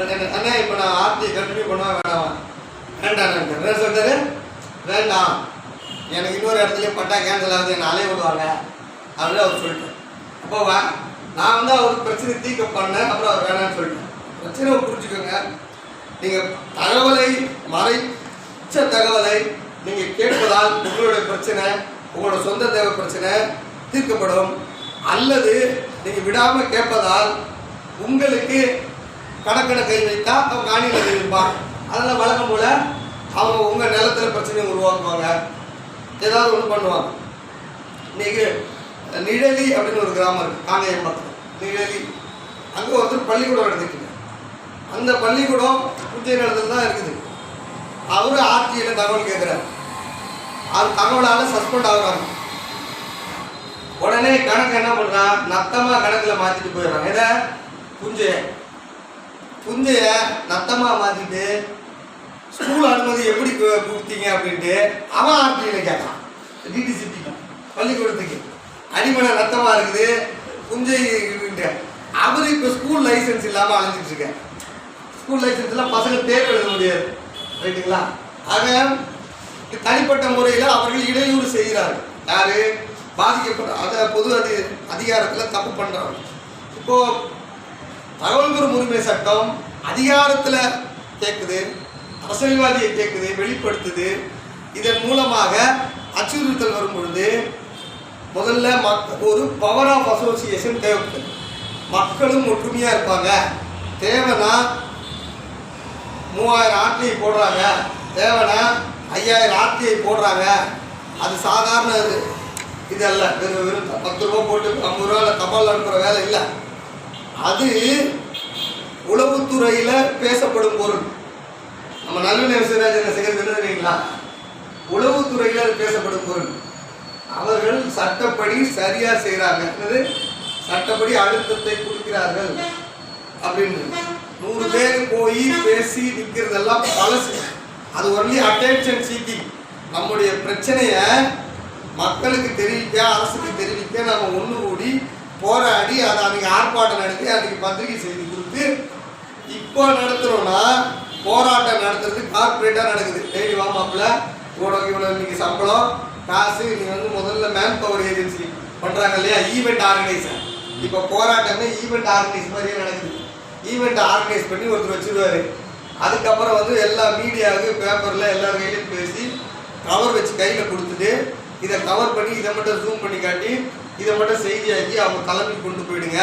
அண்ணா இப்போ நான் ஆர்த்தி கண்டினியூ பண்ணுவா வேணாம் வேண்டாம் என்ன சொல்றாரு வேண்டாம். எனக்கு இன்னொரு இடத்துலயே பட்டா கேன்சல் ஆகுது என்னை அலைய விடுவாங்க. அப்படின்னு அவர் சொல்லிட்டேன் அப்போ வா நான் வந்து அவருக்கு பிரச்சனை தீக்க பண்ணேன் அப்புறம் அவர் வேணாம்னு சொல்லிட்டேன் பிரச்சனை புரிஞ்சுக்கோங்க. நீங்கள் தகவலை மறைச்ச தகவலை நீங்கள் கேட்பதால் உங்களுடைய பிரச்சனை உங்களோட சொந்த தேவை பிரச்சனை தீர்க்கப்படும். அல்லது நீங்கள் விடாமல் கேட்பதால் உங்களுக்கு கடற்கடை கை வைத்தா அவங்க காணியில் கை வைப்பான் அதெல்லாம் வழக்கம் போல அவங்க உங்கள் நிலத்துல பிரச்சனையை உருவாக்குவாங்க. ஏதாவது ஒன்று பண்ணுவாங்க. இன்னைக்கு நிழலி அப்படின்னு ஒரு கிராமம் இருக்கு காங்கேயம் பக்கத்தில். நிழலி அங்கே ஒருத்தர் பள்ளிக்கூடம் எடுத்துக்கிட்டு அந்த பள்ளிக்கூடம் புஞ்சை நிலத்தில் தான் இருக்குது. அவர் ஆர்டியில் தகவல் கேட்குறாரு அது தகவலால் சஸ்பெண்ட் ஆகுறாங்க. உடனே கணக்கு என்ன பண்ணுறான் நத்தமாக கணக்கில் மாற்றிட்டு போயிடுறாங்க எதை? புஞ்சைய புந்தைய நத்தமாக மாற்றிட்டு ஸ்கூல் அனுமதி எப்படி கொடுத்தீங்க அப்படின்ட்டு அவன் ஆர்டியில் கேட்குறான் டிடிசிபி பள்ளிக்கூடத்துக்கு. அடிமனை ரத்தமாக இருக்குது புஞ்சை இருக்குன்ட்டு அவர் இப்போ ஸ்கூல் லைசன்ஸ் இல்லாமல் அலைஞ்சிட்டு இருக்கேன் ஸ்கூல் லைசன்ஸ்லாம் பசங்க தேர்வு எழுத முடியாது. ரைட்டுங்களா ஆக தனிப்பட்ட முறையில் அவர்கள் இடையூறு செய்கிறார் யார்? பாதிக்கப்பட்ட அதை பொது அதி அதிகாரத்தில் தப்பு பண்ணுறாங்க இப்போது தகவல் பெறும் உரிமை சட்டம் அதிகாரத்தில் கேட்குது அரசியல்வாதியை கேட்குது வெளிப்படுத்துது. இதன் மூலமாக அச்சுறுத்தல் வரும் பொழுது முதல்ல மக் ஒரு பவர் ஆஃப் அசோசியேஷன் தேவைப்படுது. மக்களும் ஒற்றுமையாக இருப்பாங்க. தேவைன்னா மூவாயிரம் ஆர்டிஐ போடுறாங்க. தேவைன்னா ஐயாயிரம் ஆர்டிஐ போடுறாங்க. அது சாதாரண இது இதெல்லாம் அல்ல. வெறும் வெறும் பத்து ரூபா போட்டு ஐம்பது ரூபா இல்லை தபால் அனுப்புகிற வேலை இல்லை. அது உளவுத்துறையில் பேசப்படும் பொருள். நம்ம நல்ல விசயராஜன் செய்கிறது தெரியுங்களா? உளவுத்துறையில் அது பேசப்படும் பொருள். அவர்கள் சட்டப்படி சரியா செய்கிறாங்க என்னது? சட்டப்படி அழுத்தத்தை கொடுக்கிறார்கள் அப்படின்னு. நூறு பேர் போய் பேசி நிற்கிறதெல்லாம் பழசு. அது ஒன்லி அட்டென்ஷன் சீக்கிங் நம்முடைய பிரச்சனையை மக்களுக்கு தெரிவிக்க அரசுக்கு தெரிவிக்க நம்ம ஒன்று கூடி போராடி அதை அன்றைக்கி ஆர்ப்பாட்டம் நடத்தி அன்றைக்கி பத்திரிகை செய்தி கொடுத்து இப்போ நடத்துகிறோன்னா போராட்டம் நடத்துறது கார்பரேட்டாக நடக்குது. டெய்லி வாமாப்பில் இவ்வளோ இவ்வளோ இன்றைக்கி சம்பளம் காசு நீ வந்து முதல்ல மேன் பவர் ஏஜென்சி பண்ணுறாங்க இல்லையா? ஈவெண்ட் ஆர்கனைசர் இப்போ போராட்டமே ஈவெண்ட் ஆர்கனைஸ் மாதிரியே நடக்குது. ஈவெண்ட் ஆர்கனைஸ் பண்ணி ஒருத்தர் வச்சிருவாரு. அதுக்கப்புறம் வந்து எல்லா மீடியாவுக்கு பேப்பரில் எல்லார் கையிலையும் பேசி கவர் வச்சு கையில் கொடுத்துட்டு இதை கவர் பண்ணி இதை மட்டும் ஜூம் பண்ணி காட்டி இதை மட்டும் செய்தியாக்கி அவங்க கிளம்பி கொண்டு போயிடுங்க.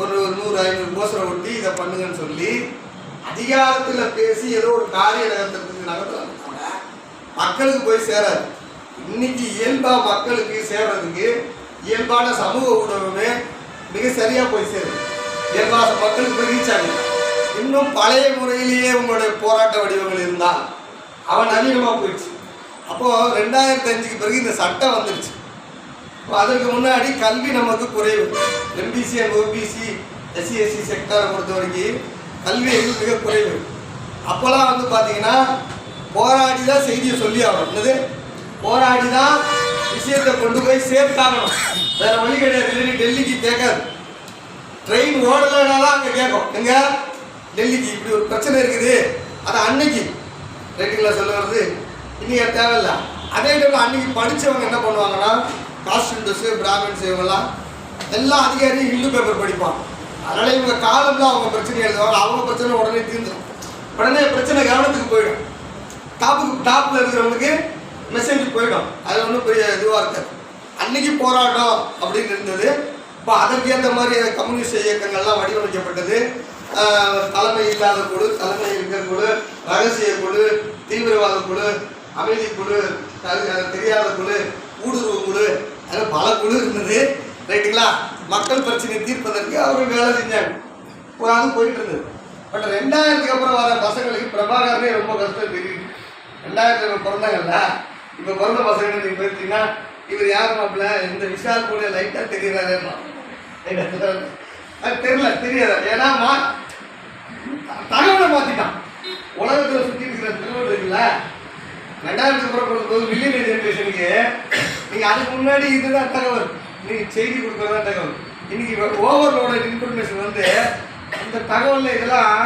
ஒரு ஒரு நூறு ஐநூறு போஸ்டரை ஒட்டி இதை பண்ணுங்கன்னு சொல்லி அதிகாரத்தில் பேசி ஏதோ ஒரு காரிய நகர்த்துறதுக்கு நகர்த்தலாம் மக்களுக்கு போய் சேராது. இன்னைக்கு இயல்பா மக்களுக்கு சேர்றதுக்கு இயல்பான சமூக ஊடகமே மிக சரியா போய் சேருது. இயல்பா மக்களுக்கு போய் ரீச் ஆகும் இன்னும் பழைய முறையிலேயே உங்களுடைய போராட்ட வடிவங்கள் இருந்தால் அவன் நவீனமாக போயிடுச்சு. அப்போது ரெண்டாயிரத்தி அஞ்சுக்கு பிறகு இந்த சட்டம் வந்துடுச்சு இப்போ அதற்கு முன்னாடி கல்வி நமக்கு குறைவு. MBC and OBC SC SC செக்டரை பொறுத்த வரைக்கும் கல்வி எங்களுக்கு மிக குறைவு. அப்போல்லாம் வந்து பார்த்தீங்கன்னா போராடி தான் செய்தியை சொல்லி ஆகணும். என்னது? போராடி தான் விஷயத்தை கொண்டு போய் சேர்த்தாகணும். வேற வழி கிடையாது. இல்லைன்னு டெல்லிக்கு கேட்காது. ட்ரெயின் ஓடலைன்னா தான் அங்கே கேட்கும். எங்க? டெல்லிக்கு. இப்படி ஒரு பிரச்சனை இருக்குது. அது அன்னைக்கு. ரைட்டுங்களா சொல்ல வருது இன்னைக்கு தேவையில்லை தேவையில்ல. அதே டைமில் அன்னைக்கு படித்தவங்க என்ன பண்ணுவாங்கன்னா காஸ்டியூண்டர்ஸு பிராமின்ஸ் இவங்கெல்லாம் எல்லா அதிகாரியும் ஹிந்து பேப்பர் படிப்பான் அதனால் இவங்க காலம்ல அவங்க பிரச்சனை எழுதுவாங்க. அவங்க பிரச்சனை உடனே தீர்ந்துடும் உடனே பிரச்சனை கவனத்துக்கு போயிடும். டாப்புக்கு டாப்பில் இருக்கிறவங்களுக்கு மெசேஜ் போயிடும். அது ஒன்றும் பெரிய இதுவாக இருக்காது. அன்னைக்கு போராட்டம் அப்படின்னு இருந்தது. இப்போ அதற்கு ஏற்ற மாதிரி கம்யூனிஸ்ட் இயக்கங்கள்லாம் வடிவமைக்கப்பட்டது. தலைமை இல்லாத குழு தலைமை இருக்கிற குழு ரகசிய குழு தீவிரவாத குழு அமைதி குழு தெரியாத குழு ஊடுருவ குழு அதில் பல குழு இருந்தது. ரைட்டுங்களா? மக்கள் பிரச்சனையை தீர்ப்பதற்கு அவர்கள் வேலை செஞ்சாங்க. ஒரு அது போயிட்டு இருந்தது. பட் ரெண்டாயிரத்துக்கு அப்புறம் வர பசங்களுக்கு பிரபாகரனே ரொம்ப கஷ்டம் தெரியுது. ரெண்டாயிரத்துல பிறந்தாங்கல்ல இப்போ பிறந்த பசங்க நீங்கள் பார்த்தீங்கன்னா இவர் யார் மாப்பிள்ள? இந்த விஷால் கூட லைட்டாக தெரியுறாருன்னா அது தெரியல தெரியாது. ஏன்னா மா தகவலை மாற்றிட்டான் உலகத்தில் சுற்றி இருக்கிற தகவல் ரெண்டாயிரத்தி ரெண்டாயிரத்துக்கு அப்புறம் போது மில்லியன் ஜென்ரேஷனுக்கு நீங்கள் அதுக்கு முன்னாடி இதுதான் தகவல். நீங்கள் செய்தி கொடுக்குறதா தகவல். இன்னைக்கு ஓவர்லோட இன்ஃபர்மேஷன் வந்து இந்த தகவலில் இதெல்லாம்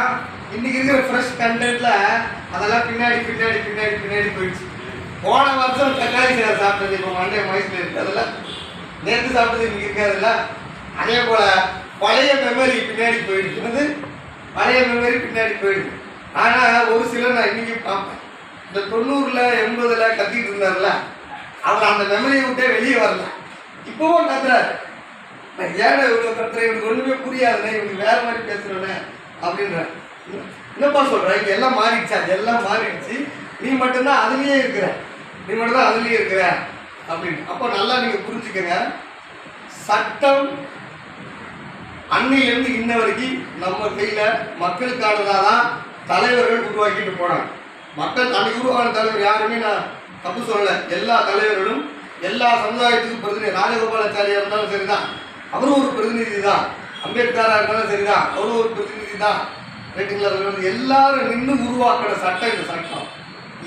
இன்னைக்கு இருக்கிற ஃப்ரெஷ் கண்டென்ட்ல அதெல்லாம் பின்னாடி பின்னாடி பின்னாடி பின்னாடி போயிடுச்சு. போன வருஷம் தக்காளி சாதம் சாப்பிட்டது இப்போ மண்டே வயசுல இருக்கு. அதெல்லாம் நேற்று சாப்பிட்டது இன்னைக்கு இருக்காதுல்ல அதே போல பழைய மெமரி பின்னாடி போயிடுச்சு. பழைய மெமரி பின்னாடி போயிடுது ஆனால் ஒரு சிலர் நான் இன்னைக்கு பார்ப்பேன். இந்த தொண்ணூறுல எண்பதுல கத்திட்டு இருந்தார்ல அவர் அந்த மெமரியை விட்டே வெளியே வரல. இப்பவும் கத்துறாரு. நான் ஏன் இவ்வளோ கத்துறேன் இவனுக்கு ஒண்ணுமே புரியாதுண்ணே இவனுக்கு வேற மாதிரி பேசுறேனே அப்படின்ற என்னப்பா சொல்ற? இங்க எல்லாம் மாறிடுச்சா? எல்லாம் மாறிடுச்சு. நீ மட்டும்தான் அதுலயே இருக்கிற. நீ மட்டும்தான் அதுலயே இருக்கிற. அப்படின்னு. அப்போ நல்லா நீங்க புரிஞ்சுக்கங்க. சட்டம் அன்னையிலேருந்து இன்ன வரைக்கும் நம்ம கையில மக்களுக்கானதாக தான் தலைவர்கள் உருவாக்கிட்டு போனாங்க. மக்கள் அன்னைக்கு உருவான தலைவர் யாருமே நான் தப்பு சொல்லலை. எல்லா தலைவர்களும் எல்லா சமுதாயத்துக்கும் பிரதிநிதி ராஜகோபாலாச்சாரியா இருந்தாலும் சரிதான். அவரும் ஒரு பிரதிநிதி தான். அம்பேத்கராக இருந்தாலும் சரிதான். அவரும் ஒரு பிரதிநிதி தான். ரைட்டுங்களா எல்லாரும் நின்று உருவாக்கின சட்டம் இந்த சட்டம்.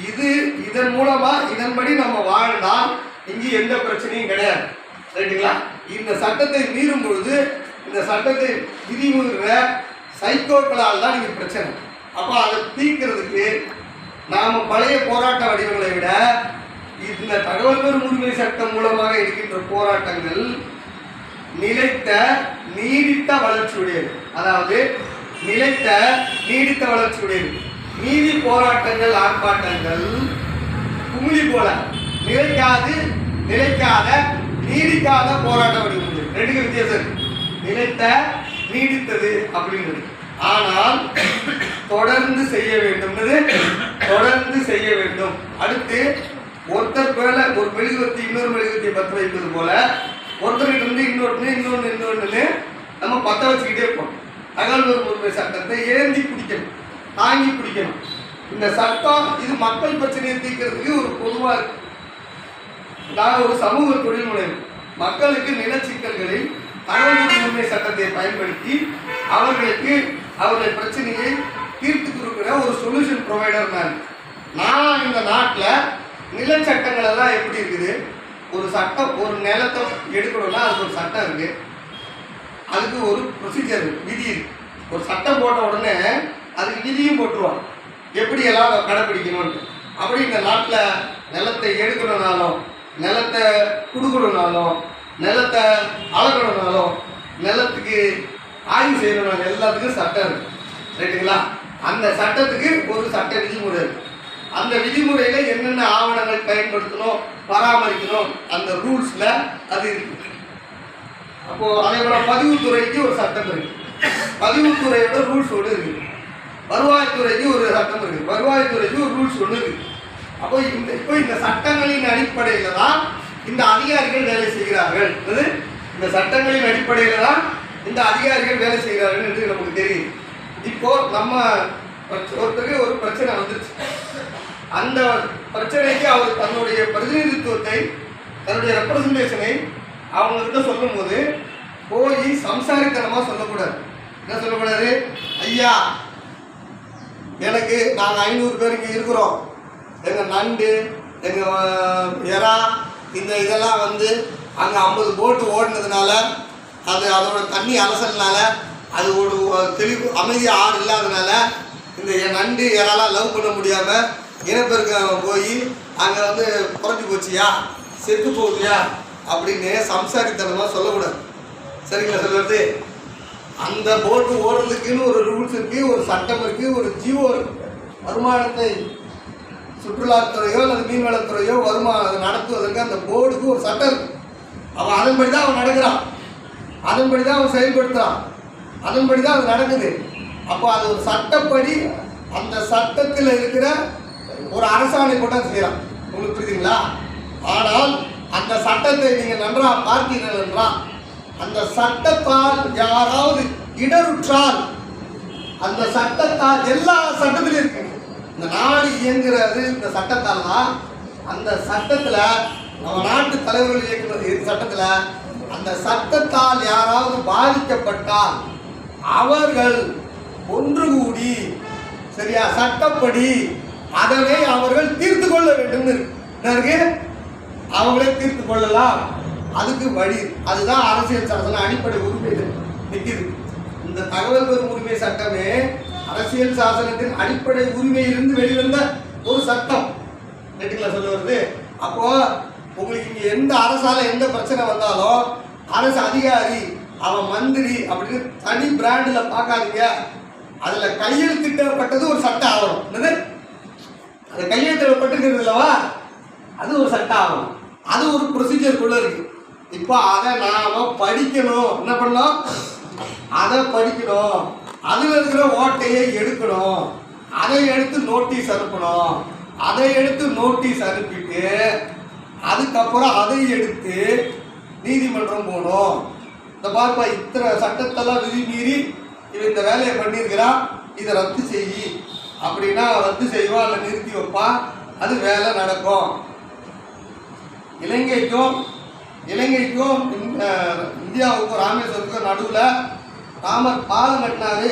இது இதன் மூலமா இதன்படி நம்ம வாழ்ந்தால் இங்கே எந்த பிரச்சனையும் கிடையாது. ரைட்டுங்களா இந்த சட்டத்தை மீறும் பொழுது இந்த சட்டத்தை விதிமுறை சைக்கோக்களால் தான் இங்கே பிரச்சனை. அப்போ அதை தீர்க்கிறதுக்கு நாம் பழைய போராட்ட வடிவங்களை விட இந்த தகவல் பெறும் உரிமை சட்டம் மூலமாக இருக்கின்ற போராட்டங்கள் நிலைத்த நீடித்த வளர்ச்சியுடையது. அதாவது நிலைத்த நீடித்த வளர்ச்சியுடையது. நீதி போராட்டங்கள் ஆர்ப்பாட்டங்கள் குமிழி போல. நிலைக்காது நிலைக்காத நீடிக்காத போராட்ட வடிவங்கள். ரெண்டுக்கு வித்தியாசம். நிலைத்த நீடித்தது அப்படின்றது ஆனால் தொடர்ந்து செய்ய வேண்டும்னது தொடர்ந்து செய்ய வேண்டும். அடுத்து ஒருத்தர் மேல ஒரு மெழுகுவத்தி இன்னொரு மெழுகுவத்தியை பற்ற வைப்பது போல ஒருத்தர்கிட்ட இருந்து இன்னொன்று இன்னொன்று இன்னொன்று நம்ம பற்ற வச்சுக்கிட்டே இருப்போம் தகவல் உரிமை சட்டத்தை ஏந்தி பிடிக்கணும். தாங்கி பிடிக்கணும். இந்த சட்டம் இது மக்கள் பிரச்சனையை தீர்க்கிறதுக்கு ஒரு பொதுவாக இருக்கு. நான் ஒரு சமூக தொழில் முனைவு மக்களுக்கு நிலச்சிக்கல்களில் தகவல் உரிமை சட்டத்தை பயன்படுத்தி அவர்களுக்கு அவருடைய பிரச்சனையை தீர்த்து கொடுக்கிற ஒரு சொல்யூஷன் ப்ரொவைடர் நான் நான் இந்த நாட்டில் நிலச்சட்டங்கள் எல்லாம் எப்படி இருக்குது? ஒரு சட்டம் ஒரு நிலத்தை எடுக்கணும்னா அதுக்கு ஒரு சட்டம் இருக்கு. அதுக்கு ஒரு ப்ரொசீஜர் விதி இருக்கு. ஒரு சட்டம் போட்ட உடனே அதுக்கு விதியும் போட்டுருவான் எப்படி எல்லாம் கடைப்பிடிக்கணும்னு. அப்படி இந்த நாட்டில் நிலத்தை எடுக்கணும்னாலும் நிலத்தை கொடுக்கணும்னாலும் நிலத்தை அளக்கணும்னாலும் நிலத்துக்கு ஆய்வு செய்யணும்னாலும் எல்லாத்துக்கும் சட்டம் இருக்கு. ரைட்டுங்களா? அந்த சட்டத்துக்கு ஒரு சட்ட விதிமுறை இருக்கு. அந்த விதிமுறையில என்னென்ன ஆவணங்கள் பயன்படுத்தணும் பராமரிக்கணும் அந்த ரூல்ஸ்ல அது இருக்கு. அப்போ அதே போல பதிவுத்துறைக்கு ஒரு சட்டம் இருக்கு. பதிவுத்துறையோட ரூல்ஸ் ஒன்று இருக்கு. வருவாய்த்துறைக்கு ஒரு சட்டம் இருக்கு. வருவாய்த்துறைக்கு ஒரு ரூல்ஸ் ஒன்று இருக்கு. அப்போ இந்த இப்போ இந்த சட்டங்களின் அடிப்படையில தான் இந்த அதிகாரிகள் வேலை செய்கிறார்கள். இந்த சட்டங்களின் அடிப்படையில தான் இந்த அதிகாரிகள் வேலை செய்கிறார்கள் என்று நமக்கு தெரியும். இப்போ நம்ம ஒருத்தருக்கு ஒரு பிரச்சனை வந்துருச்சு. அந்த பிரச்சனைக்கு அவர் தன்னுடைய பிரதிநிதித்துவத்தை தன்னுடைய ரெப்ரசன்டேஷனை அவங்ககிட்ட சொல்லும்போது போய் சம்சாரித்தனமாக சொல்லக்கூடாது. என்ன சொல்லக்கூடாது? ஐயா எனக்கு நாங்கள் ஐநூறு பேர் இங்கே இருக்கிறோம். எங்கள் நண்டு எங்கள் எறா இந்த இதெல்லாம் வந்து அங்கே ஐம்பது போட்டு ஓடினதுனால அது அதோட தண்ணி அலசல்னால அது ஒரு தெளிவு அமைதி ஆறு இல்லாதனால இந்த என் நண்டு யாராலாம் லவ் பண்ண முடியாமல் இனப்பெருக்கம் போய் அங்கே வந்து குறைஞ்சி போச்சியா? செத்து போகுதியா? அப்படின்னு சம்சாரித்தனமாக சொல்லக்கூடாது. சரிங்களா சொல்கிறது அந்த போட்டு ஓடுறதுக்குன்னு ஒரு ரூல்ஸ் இருக்குது ஒரு சட்டம் இருக்குது ஒரு ஜீவோ வருமானத்தை சுற்றுலாத்துறையோ அல்லது மீன்வளத்துறையோ வருமானம் நடத்துவதற்கு அந்த போர்டுக்கு ஒரு சட்டம் இருக்கு. அவன் அதன்படி தான் அவன் நடக்கிறான். அதன்படி தான் அவன் செயல்படுத்துறான். அதன்படி தான் அது நடக்குது. அப்போ அது ஒரு சட்டப்படி அந்த சட்டத்தில் இருக்கிற ஒரு அரசாணை கூட செய்யலாம். உங்களுக்கு புரியுதுங்களா? ஆனால் அந்த சட்டத்தை நீங்கள் நன்றாக பார்த்தீர்கள் என்றால் அந்த சட்டத்தால் யாராவது இடருற்றால் அந்த சட்டத்தால் எல்லா சட்டத்திலும் இருக்கு. இந்த நாடு இயங்குறது இந்த சட்டத்தால் தான். அந்த சட்டத்தில் நம்ம நாட்டு தலைவர்கள் இயக்குறது இந்த சட்டத்தில் அந்த சட்டத்தால் யாராவது பாதிக்கப்பட்டால் அவர்கள் ஒன்று கூடி சரியா சட்டப்படி அதனை அவர்கள் தீர்த்து கொள்ள வேண்டும் இருக்கு. அவங்களே தீர்த்து கொள்ளலாம். அதுக்கு வழி அதுதான் அரசியல் சாசன அடிப்படை உரிமை நிற்கிது இந்த தகவல் பெறும் உரிமை சட்டமே அரசியல் சாசனத்தின் அடிப்படை உரிமையிலிருந்து வெளிவந்த ஒரு சட்டம். நெட்டுங்களா சொல்ல வருது? அப்போ உங்களுக்கு இங்க எந்த அரசால எந்த பிரச்சனை வந்தாலும் அரசு அதிகாரி அவன் மந்திரி அப்படின்னு தனி பிராண்டில் பார்க்காதீங்க. அதில் கையெழுத்திட்டப்பட்டது ஒரு சட்ட ஆவணம். என்னது? அது கையெழுத்திடப்பட்டிருக்கிறது இல்லவா அது ஒரு சட்ட ஆவணம். அது ஒரு ப்ரொசீஜருக்குள்ள இருக்கு. இப்போ அதை நாம் படிக்கணும். என்ன பண்ணோம் அதை படிக்கணும். அதில் இருக்கிற ஓட்டையை எடுக்கணும். அதை எடுத்து நோட்டீஸ் அனுப்பணும். அதை எடுத்து நோட்டீஸ் அனுப்பிட்டு அதுக்கப்புறம் அதை எடுத்து நீதிமன்றம் போகணும். இந்த பார்ப்பா இத்தனை சட்டத்தெல்லாம் விதி மீறி இவன் இந்த வேலையை பண்ணியிருக்கிறான் இதை ரத்து செய். அப்படின்னா ரத்து செய்வான் இல்லை நிறுத்தி வைப்பான். அது வேலை நடக்கும். இலங்கைக்கும் இலங்கைக்கும் இந்தியாவுக்கும் ராமேஸ்வரத்துக்கும் நடுவில் ராமர் பாலம் கட்டினாரு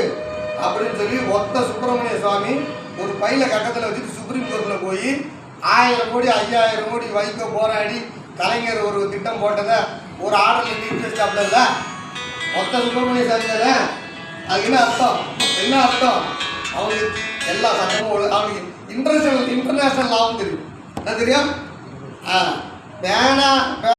அப்படின்னு சொல்லி ஒத்த சுப்பிரமணிய சுவாமி ஒரு பையில கட்டத்தில் வச்சுட்டு சுப்ரீம் கோர்ட்டில் போய் ஆயிரம் கோடி ஐயாயிரம் கோடி வைக்க போராடி கலைஞர் ஒரு திட்டம் போட்டதை ஒரு ஆர்டரில் நிறுத்தி வச்சாப்ல ஒத்த சுப்பிரமணிய சாமி அது என்ன அர்த்தம்? என்ன அர்த்தம்? அவனுக்கு எல்லா சட்டமும் அவனுக்கு இன்டர்நேஷனல் இன்டர்நேஷனல் லாவும் தெரியும். என்ன தெரியும்? வேணா பேனா